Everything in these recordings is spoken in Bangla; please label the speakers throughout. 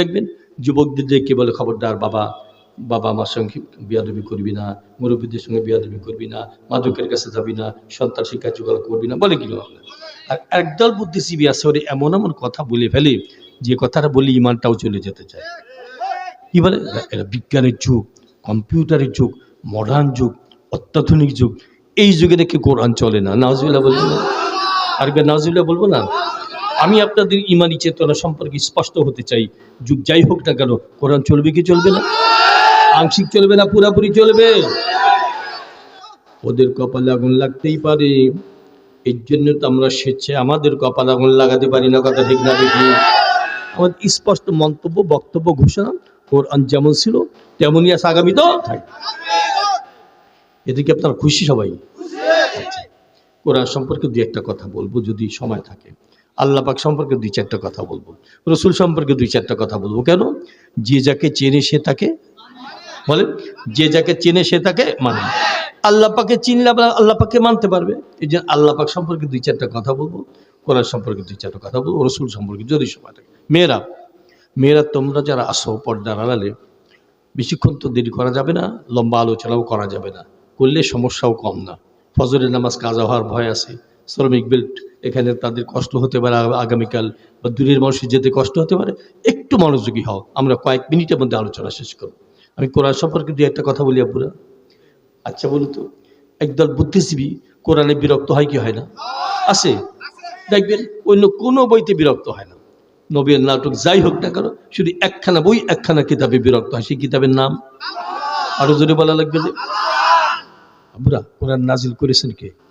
Speaker 1: দেখবেন যুবকদের দেখে বলে খবরদার, বাবা বাবা মার সঙ্গে বিয়াদবি করবি না, মুরব্বীদের সঙ্গে বিয়াদবি করবি না, মাদকের কাছে যাবি না শিক্ষা জোগাড় করবি না, বলে কিনা আর একদল বুদ্ধিজীবী আছে, ওরে এমন এমন কথা বলে ফেলে, যে কথাটা বলি ইমানটাও চলে যেতে চায়। কি বলে? এটা বিজ্ঞানের যুগ, কম্পিউটারের যুগ মডার্ন যুগ, অত্যাধুনিক যুগ, এই যুগে নাকি কোরআন চলে না নাজবিল্লা বলব না। আরেকবার নাজবিল্লা বলব না? আমি আপনাদের ইমানি চেতনা সম্পর্কে স্পষ্ট হতে চাই। যুগ যাই হোক না কেন কোরআন চলবে কি চলবে না? আংশিক চলবে না পুরাপুরি চলবে? ওদের কপালে আগুন লাগতেই পারে। এর জন্য তো আমরা স্বেচ্ছায় আমাদের কপালে আগুন লাগাতে পারি না কথা ঠিক না দেখি আমাদের স্পষ্ট মন্তব্য বক্তব্য ঘোষণা কোরআন যেমন ছিল তেমনই আছে আগামী তো? থাকবে এদিকে আপনার খুশি সবাই? আচ্ছা। কোরআন সম্পর্কে দু একটা কথা বলব যদি সময় থাকে। আল্লাহ পাক সম্পর্কে দুই চারটা কথা বলব। রসুল সম্পর্কে দুই চারটা কথা বলব। কেন? যে যাকে চেনে সে তাকে বলে। যে যাকে চেনে সে তাকে মানে। আল্লাহ পাকে চিনলে আল্লাহ পাককে মানতে পারবে। এই জন্য আল্লাহ পাক সম্পর্কে দুই চারটা কথা বলব। কোরআন সম্পর্কে দুই চারটা কথা বলব। রসুল সম্পর্কে যদি সময় থাকে। মেয়েরা মেয়েরা, তোমরা যারা আসো পর্দার আড়ালে, বেশিক্ষণ তো দেরি করা যাবে না, লম্বা আলোচনাও করা যাবে না। করলে সমস্যাও কম না। ফজরের নামাজ কাজা হওয়ার ভয় আছে। শ্রমিক বেল্ট এখানে তাদের কষ্ট হতে পারে আগামীকাল বা দূরের মানুষের যেতে কষ্ট হতে পারে, একটু মনোযোগী হও। আমরা কয়েক মিনিটের মধ্যে আলোচনা শেষ করব। আমি কোরআন সম্পর্কে দু একটা কথা বলি আপুরা। আচ্ছা বলুন তো, একদল বুদ্ধিজীবী কোরআনে বিরক্ত হয় কি হয় না? আছে। দেখবেন অন্য কোনো বইতে বিরক্ত হয় না। নবীর নাটক যাই হোক না কেন, শুধু একখানা বই, একখানা কিতাবে বিরক্ত হয়। সেই কিতাবের নাম? আরও জোরে বলা লাগবে যে? আবুরা কোরআন নাজিল করেছেন কে?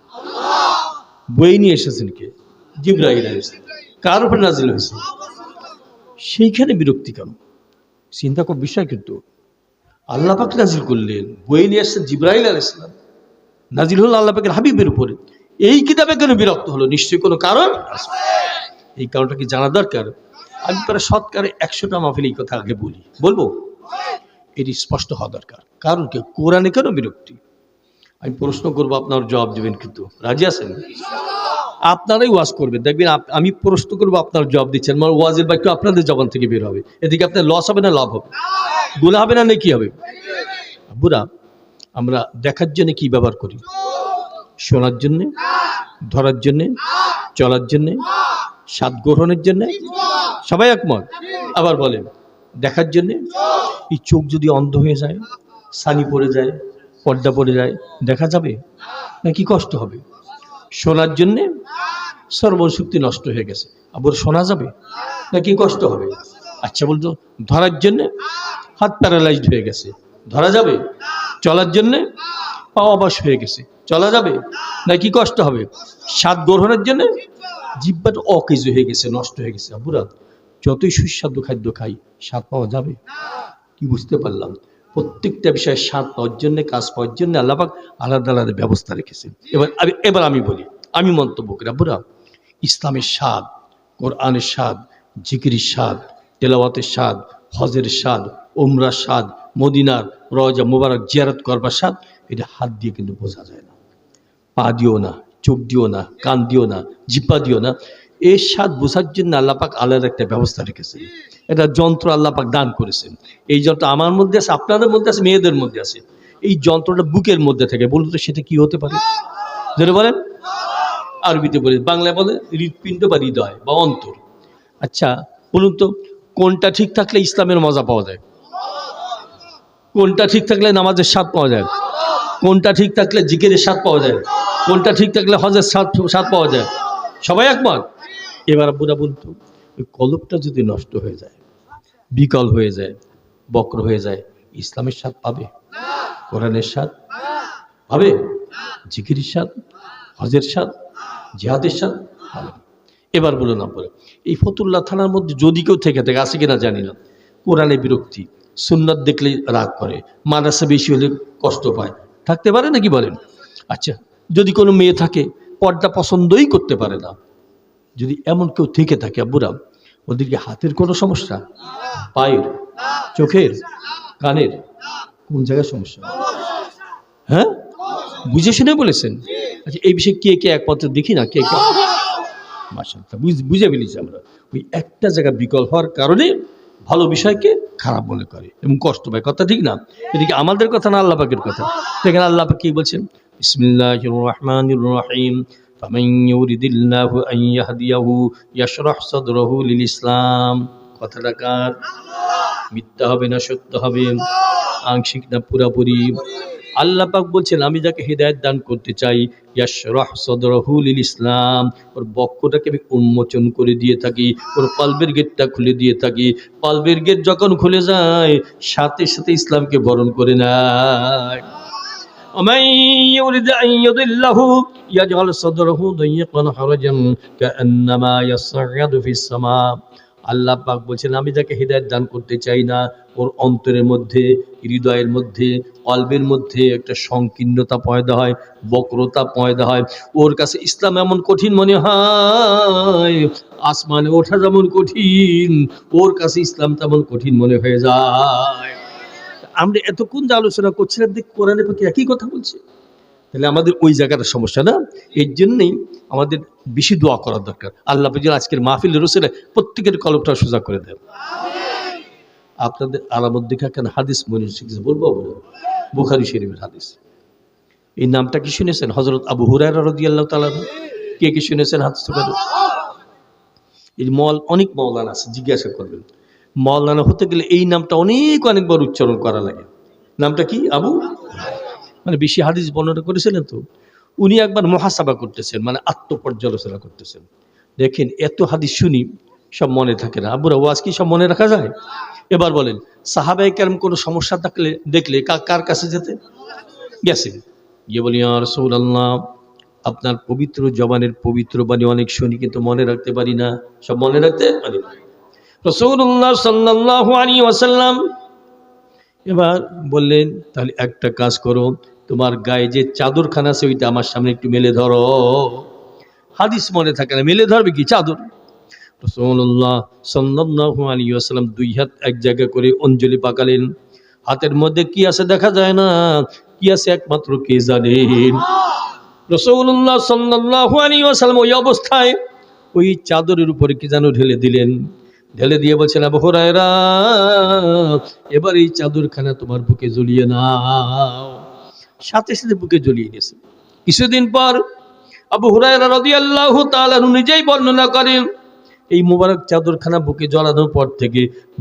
Speaker 1: বই নিয়ে এসেছেন কে? জিব্রাহিল। কার উপর নাজিল হয়েছে? সেইখানে বিরক্তি কেন? চিন্তা কর বিষয় কিন্তু আল্লাহ পাক নাজিল করলেন, বই নিয়ে আসছেন জিব্রাহিল আলাইসালাম নাজিল হলো আল্লাহ পাকের হাবিবের উপরে। এই কিতাবে কেন বিরক্ত হলো? নিশ্চয়ই কোনো কারণ এই কারণটা কি জানা দরকার? আমি প্রায় সৎকারে একশোটা মাহফিল এই কথা আগে বলি। বলব? এটি স্পষ্ট হওয়া দরকার। কারণ কি? কোরআনে কেন বিরক্তি? আমি প্রশ্ন করব আপনার জবাব দেবেন কিন্তু। রাজি আছেন? আপনারাই ওয়াজ করবেন। দেখবেন আমি প্রশ্ন করব, আপনার জবাব দিচ্ছেন। আমার ওয়াজের বাক্য আপনাদের জবান থেকে বের হবে। এদিকে আপনার লস হবে না লাভ হবে? গুণা হবে না নাকি হবে? বুড়া আমরা দেখার জন্য কি ব্যবহার করি? শোনার জন্যে? ধরার জন্যে? চলার জন্যে? স্বাদ গ্রহণের জন্যে? সবাই একমত? আবার বলেন, দেখার জন্যে? এই চোখ যদি অন্ধ হয়ে যায়, সানি পড়ে যায় পর্দা পড়ে যায়, দেখা যাবে? নাকি কষ্ট হবে? শোনার জন্যে সর্বশক্তি নষ্ট হয়ে গেছে। আবার শোনা যাবে? নাকি কষ্ট হবে? আচ্ছা বলতো, ধরার জন্যে হাত প্যারালাইজড হয়ে গেছে। ধরা যাবে? চলার জন্যে পা অবাস হয়ে গেছে। চলা যাবে? নাকি কষ্ট হবে? স্বাদ গ্রহণের জন্যে জিব্বাটা অকেজ হয়ে গেছে, নষ্ট হয়ে গেছে। আবুরা যতই সুস্বাদু খাদ্য খাই, স্বাদ পাওয়া যাবে? কি বুঝতে পারলাম? প্রত্যেকটা বিষয়ে স্বাদ পাওয়ার জন্য, কাজ পাওয়ার জন্য আল্লাপাক আলাদা আলাদা ব্যবস্থা রেখেছেন। এবার আমি- এবার আমি বলি, আমি মন্তব্য করি আবুরা ইসলামের স্বাদ, কোরআনের স্বাদ, জিকিরির স্বাদ, তেলাওয়াতের স্বাদ, হজের স্বাদ ওমরার স্বাদ, মদিনার রজা মোবারক জিয়ারত করবার স্বাদ, এটা হাত দিয়ে কিন্তু বোঝা যায় না। পা দিও না, চোখ দিও না, কান দিও না জিপা দিও না। এর স্বাদ বোঝার জন্য আল্লাপাক আলাদা একটা ব্যবস্থা রেখেছেন। এটা যন্ত্র আল্লাপাক দান করেছেন। এই যন্ত্র আমার মধ্যে আছে, আপনাদের মধ্যে আছে, মেয়েদের মধ্যে আছে। এই যন্ত্রটা বুকের মধ্যে থাকে, বলুন তো সেটা কি হতে পারে? যেটা বলেন। আরবিতে বলে, বাংলায় বলে হৃৎপিণ্ড বা হৃদয় বা অন্তর। আচ্ছা বলুন তো, কোনটা ঠিক থাকলে ইসলামের মজা পাওয়া যায়? কোনটা ঠিক থাকলে নামাজের স্বাদ পাওয়া যায়? কোনটা ঠিক থাকলে জিকিরের স্বাদ পাওয়া যায়? কোনটা ঠিক থাকলে হজের স্বাদ স্বাদ পাওয়া যায়? সবাই একমত? এবার বুড়া বলতো, ওই কলবটা যদি নষ্ট হয়ে যায়, বিকল হয়ে যায়, বক্র হয়ে যায়, ইসলামের স্বাদ পাবে? কোরআনের স্বাদ পাবে? জিকির স্বাদ, হজের স্বাদ, জিহাদের স্বাদ পাবে? এবার এবার না আপনারা এই ফতুল্লা থানার মধ্যে যদি কেউ থেকে থাকে, আছে কিনা জানি না। কোরআনে বিরক্তি, সুন্নাত দেখলে রাগ করে, মাদ্রাসা বেশি হলে কষ্ট পায়। থাকতে পারে নাকি বলেন? আচ্ছা যদি কোনো মেয়ে থাকে, পর্দা পছন্দই করতে পারে না। যদি এমন কেউ থেকে থাকে আব্বুরা ওদেরকে হাতের কোনো সমস্যা? পায়ের? চোখের? কানের? কোন জায়গায় সমস্যা? হ্যাঁ? বুঝে শুনে বলেছেন? আচ্ছা এই বিষয়ে কে কে একমাত্র দেখি না? কে কে? মাসাল্লাহ বুঝ- ফেলেছি আমরা। ওই একটা জায়গা বিকল হওয়ার কারণে ভালো বিষয়কে খারাপ মনে করে এবং কষ্ট পায়। কথা ঠিক না? এদিকে আমাদের কথা না আল্লাহ পাকের কথা? দেখেন আল্লাহ পাক কি বলছেন? বিসমিল্লাহির রহমানির রহিম। فمن يريد الله أن يهديه يشرح صدره للإسلام কথাটা কার মিথ্যা হবে না সত্য হবে আংশিক না পুরাপুরি আল্লাহ পাক বলছেন আমি যাকে হৃদায়ত দান করতে চাই ইয়াশরাহ সদরহু লিল ইসলাম ওর বক্ষটাকে আমি উন্মোচন করে দিয়ে থাকি ওর পালবের গেটটা খুলে দিয়ে থাকি পালবের গেট যখন খুলে যায় সাথে সাথে ইসলামকে বরণ করে নেয় ومن يريد أن يضله يجعل صدره ضيقا حرجا كأنما يصعد في السماء আল্লাহ পাক বলছেন আমি যাকে হৃদায়ত দান করতে চাই না ওর অন্তরের মধ্যে হৃদয়ের মধ্যে কলবের মধ্যে একটা সংকীর্ণতা পয়দা হয় বক্রতা পয়দা হয় ওর কাছে ইসলাম এমন কঠিন মনে হয় আসমানে ওঠা যেমন কঠিন ওর কাছে ইসলাম তেমন কঠিন মনে হয়ে যায় আমরা এতক্ষণ যে আলোচনা করছিলাম দেখ কোরআনের পক্ষে একই কথা বলছে তাহলে আমাদের ওই জায়গাটা সমস্যা না? এর জন্যই আমাদের বেশি দোয়া করার দরকার। আল্লাহ যেন আজকের মাহফিল রসুলে প্রত্যেকের কলমটা সোজা করে দেন। আপনাদের আলামত দেখা কেন হাদিস মনে শিখেছে বলব বলব? বুখারি শরীফের হাদিস। এই নামটা কি শুনেছেন? হজরত আবু হুরায়রা রাদিয়াল্লাহু তাআলা কে কি শুনেছেন হাদিস এই মল অনেক মৌলানা আছে জিজ্ঞাসা করবেন। মৌলানা হতে গেলে এই নামটা অনেক অনেকবার উচ্চারণ করা লাগে। নামটা কি? আবু? মানে বেশি হাদিস বর্ণনা করেছিলেন তো। উনি একবার মহাসাবা করতেছেন মানে আত্মপর্যালোচনা করতেছেন। দেখেন, এত হাদিস শুনি, সব মনে থাকে না। আবুরা ওয়াজ কি সব মনে রাখা যায়? এবার বলেন সাহাবাই কেরম কোনো সমস্যা থাকলে দেখলে কার কাছে যেতে? গেছে গিয়ে বলি আর সৌর আল্লাহ আপনার পবিত্র জবানের পবিত্র বাণী অনেক শুনি, কিন্তু মনে রাখতে পারি না। সব মনে রাখতে পারি না। রসৌল্লাহ সাল্লাহ আলী ওয়াসাল্লাম এবার বললেন তাহলে একটা কাজ করো তোমার গায়ে যে চাদরখানা আছে ওইটা আমার সামনে একটু মেলে ধরো। হাদিস মনে থাকে না মেলে ধরবে কি? চাদর। রসৌল্লাহ সাল্লাহ আলী আসাল্লাম দুই হাত এক জায়গা করে অঞ্জলি পাকালেন। হাতের মধ্যে কি আছে দেখা যায় না? কি আছে একমাত্র কে জানেন রসৌল্লাহ সাল্লাহ আলী আসাল্লাম ওই অবস্থায় ওই চাদরের উপরে কি যেন ঢেলে দিলেন। ঢেলে দিয়ে বলছেন, আবু হুরায়রা, এবার এই চাদরখানা তোমার বুকে জ্বলিয়ে নাও। সাথে সাথে বুকে জ্বলিয়ে নিয়েছে। কিছুদিন পর আবু হুরায়রা রাদিয়াল্লাহু তাআলা নিজেই বর্ণনা করেন, এই মোবারক চাদরখানা বুকে জ্বলানোর পর থেকে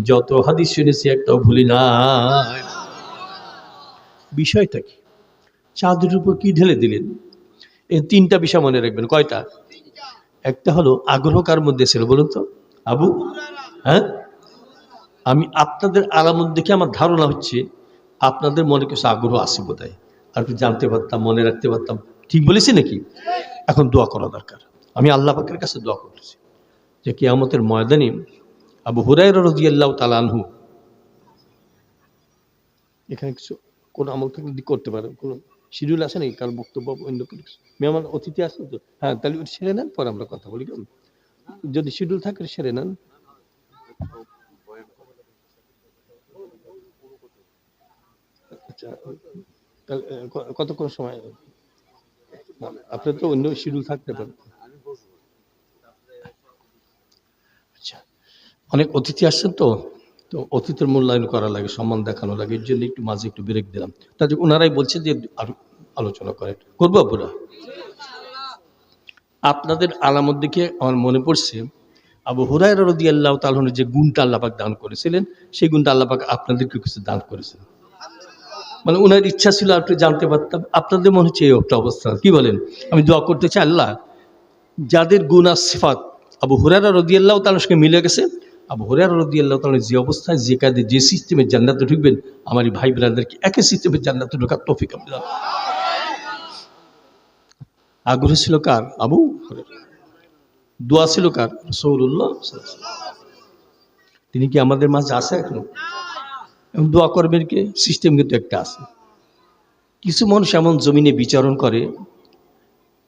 Speaker 1: যত হাদিস শুনেছি, একটাও ভুলি না বিষয়টা কি? চাদরের উপর কি ঢেলে দিলেন? এই তিনটা বিষয় মনে রাখবেন। কয়টা? একটা হলো, আগ্রহ কার মধ্যে ছিল বলুন তো? আবু হ্যাঁ? আমি আপনাদের আলামত দেখে আমার ধারণা হচ্ছে আপনাদের মনে কিছু আগ্রহ আছে বোধ আর একটু জানতে পারতাম, মনে রাখতে পারতাম। ঠিক বলেছি নাকি? এখন দোয়া করা দরকার। আমি আল্লাহ পাকের কাছে দোয়া করতেছি যে কিয়ামতের ময়দানে আবু হুরাই রাজিয়াল্লাহ তালানহু এখানে কিছু কোনো আমল থাকলে করতে পারে কোনো শিডিউল আসে নাকি? কার বক্তব্য অন্য কোনো মেহমান অতিথি আছে তো হ্যাঁ তাহলে সেরে নেন, পরে আমরা কথা বলি, কেমন? যদি শিডিউল থাকে সেরে নেন। আচ্ছা কতক্ষণ সময়? আপনার তো অন্য শিডিউল থাকতে পারে। আচ্ছা অনেক অতিথি আসছেন তো? তো অতিথির মূল্যায়ন করা লাগে, সম্মান দেখানো লাগে, এর জন্য একটু মাঝে একটু ব্রেক দিলাম। তাতে ওনারাই বলছে যে আরও আলোচনা করেন করব আপুরা? আপনাদের আলামত দেখে আমার মনে পড়ছে, আবু হুরাই রদি আল্লাহ তালনের যে গুণটা আল্লাপাক দান করেছিলেন, সেই গুণটা আল্লাপাক আপনাদেরকে কিছু দান করেছেন মানে ওনার ইচ্ছা ছিল আর জানতে পারতাম, আপনাদের মনে হচ্ছে এই একটা অবস্থা, কি বলেন আমি দোয়া করতে চাই আল্লাহ, যাদের গুণ আর সিফাত আবু হুরারা রদি আল্লাহ তালের সঙ্গে মিলে গেছে, আবু হুরারা রদি আল্লাহ তালের যে অবস্থায় যে কাজে, যে সিস্টেমে জান্নাতে ঢুকবেন, আমার এই ভাই বোনদেরকে একই সিস্টেমে জান্নাতে ঢোকার তৌফিক আপনি। আগ্রহ ছিল কার? আবু দোয়া ছিল কার? রসৌল্লাহ তিনি কি আমাদের মাঝে আছে এখনও? এবং দোয়া করবেন কে? সিস্টেম কিন্তু একটা আছে। কিছু মানুষ এমন জমিনে বিচারণ করে,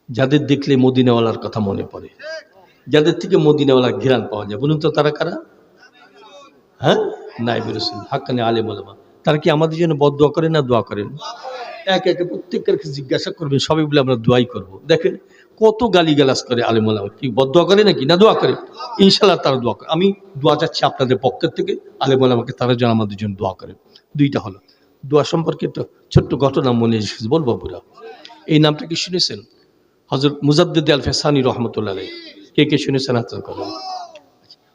Speaker 1: যাদের দেখলে মদিনাওয়ালার কথা মনে পড়ে। যাদের থেকে মদিনাওয়ালার ঘেরান পাওয়া যায়। বলুন তো তারা কারা? হ্যাঁ? নাই বেরোসিন হাক্কানে আলে মোলামা তারা কি আমাদের জন্য বদ দোয়া করেন না দোয়া করেন? এক একে প্রত্যেকের জিজ্ঞাসা করবেন সবাই বলে আমরা দোয়াই করব। দেখেন, কত গালি গালাজ করে আলেমুল্লাহ কি বদোয়া করে নাকি? না দোয়া করে। ইনশাল্লাহ তারা দোয়া করে। আমি দোয়া যাচ্ছি আপনাদের পক্ষের থেকে আলেমুল্লাহ আমাকে তারা যেন আমাদের জন্য দোয়া করে। দুইটা হলো, দোয়া সম্পর্কে একটা ছোট্ট ঘটনা মনে বলব পুরা। এই নামটা কি শুনেছেন? হজরত মুজাদ্দিদ আল ফেসানি রহমতুল্লাহ কে কে শুনেছেন? হাতের কথা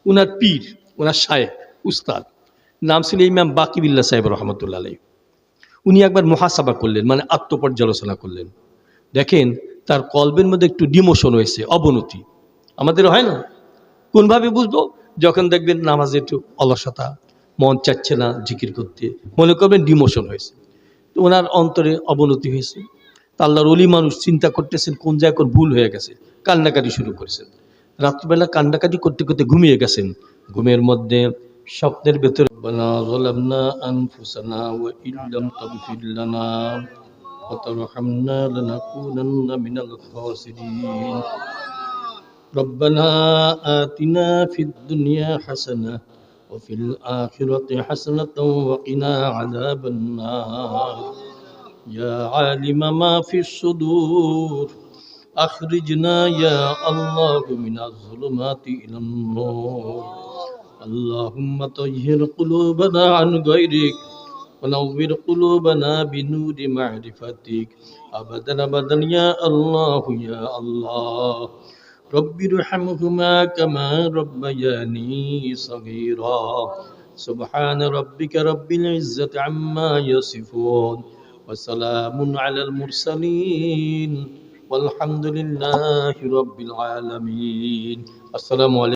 Speaker 1: উনার পীর ওনার সাহেব উস্তাদ। নাম ছিল ইমাম বাকিবিল্লা সাহেব রহমতুল্লাহ উনি একবার মহাসাবা করলেন মানে আত্মপর্যালোচনা করলেন। দেখেন, তার কলবের মধ্যে একটু ডিমোশন হয়েছে, অবনতি। আমাদের হয় না? কোনভাবে বুঝব? যখন দেখবেন নামাজে একটু অলসতা, মন চাচ্ছে না জিকির করতে, মনে করবেন ডিমোশন হয়েছে। তো ওনার অন্তরে অবনতি হয়েছে। তা আল্লাহর অলি মানুষ চিন্তা করতেছেন, কোন জায়গায় ভুল হয়ে গেছে, কান্নাকাটি শুরু করেছেন। রাত্রিবেলা কান্নাকাটি করতে করতে ঘুমিয়ে গেছেন। ঘুমের মধ্যে স্বপ্নের ভেতরে ربنا ظلمنا أنفسنا وإن لم تغفر لنا وترحمنا لنكونن من الخاسرين ربنا آتنا في الدنيا حسنة وفي الآخرة حسنة وقنا عذاب النار يا عالم ما في الصدور أخرجنا يا الله من الظلمات إلى النور اللهم طهر قلوبنا عن غيرك ونور قلوبنا بنور معرفتك. أبدا أبدا يا الله يا الله. رب ارحمهما كما ربياني صغيرا. سبحان ربك رب العزة عما يصفون. وسلام على المرسلين. والحمد لله رب العالمين. السلام عليكم.